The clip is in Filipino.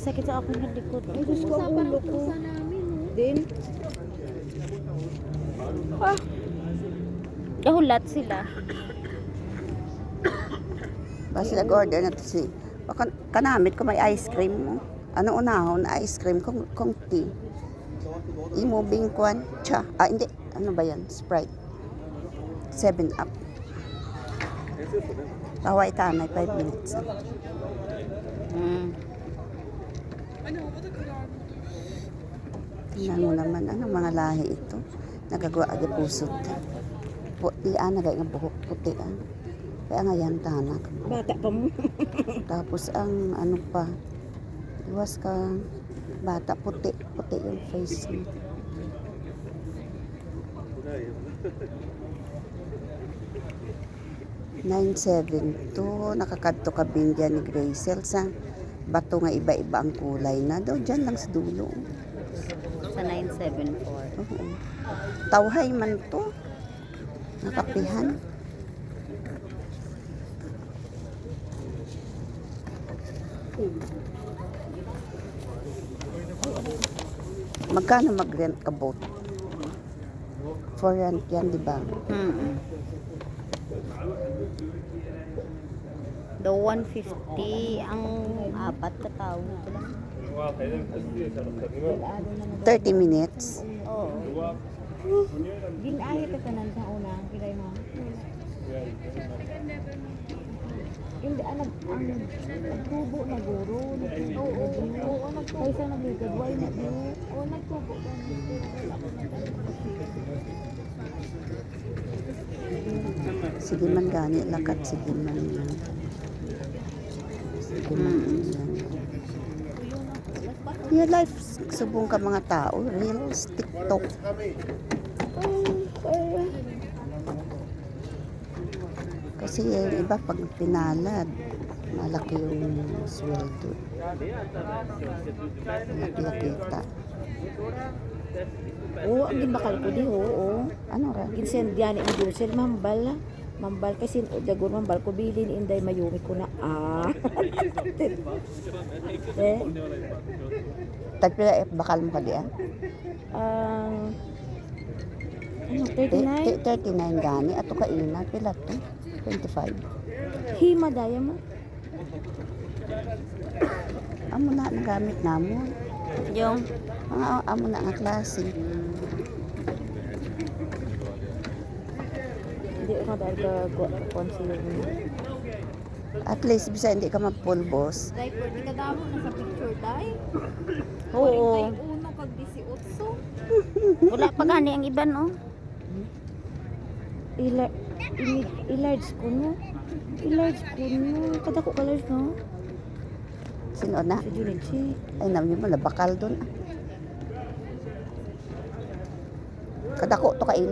Nakasakit sa ako ng likod. Ang gusto ko ang ulo ko. Din. Ah. Kahulat sila. Basta nag-order na to si baka kanamit ko may ice cream mo. Ano unahon ice cream kung kung tea. Imo bingkwan cha. Ah hindi. Ano ba yan? Sprite. 7 up. Taway tanay 5 minutes. Mm. Tingnan mo naman, ano mga lahi ito? Nagagawa agi pusot. Puti ah, nagay nga buhok puti ah. Kaya nga yan tanak. Bata pa mo. Tapos ang ano pa, iwas ka bata puti, puti yung face mo. Nine seven two, nakakadto ka bindya ni Gracel sa bato nga iba-iba ang kulay na daw dyan lang sa dulo. Sa 974. Oo. Tawhay man to. Nakapihan. Magkano mag-rent ka boat? For rent yan, di ba? Mm. The 150 ang apat ka tao. Ito lang. 30 minutes. Oo. Ginaya ka tanan sa una. Kilay mo. Hindi, ang nagtubo na guro. Oo, oo, oo, nagkaysa nagligad. Why not you? Oo, nagtubo ka. Sige man gani, lakat sige man. Sige man yan. Real life, subong ka mga tao. Reels, TikTok. Kasi yung iba pag pinalad, malaki yung sweldo. Malaki kita. Oo, ang gimbakal ko di, oo. Ano ra? Ginsend yan ni Josel, mambal. Mambal kasi o jagon mambal ko bilin inday mayumi ko na ah. eh, Tagpila eh, bakal mo ka diyan? ang ano, Ti- 39? ti- 39 gani. Ato ka ina, pila to? 25. Hima daya mo. Amo na nagamit namo. Yung Mga amo na nga klase. Ko dahil ka concealer mo. At least bisa hindi ka mapulbos. Day, pwede ka damo na sa picture, Day. Oo. Uno pag 18. Wala pa gani ang iban oh. Ila, i- i-large ko no. I-large ko no. Kada ko ka-large no. Sino na? Sa Junichi. Ay, namin mo na bakal doon. Kadako to ka ina.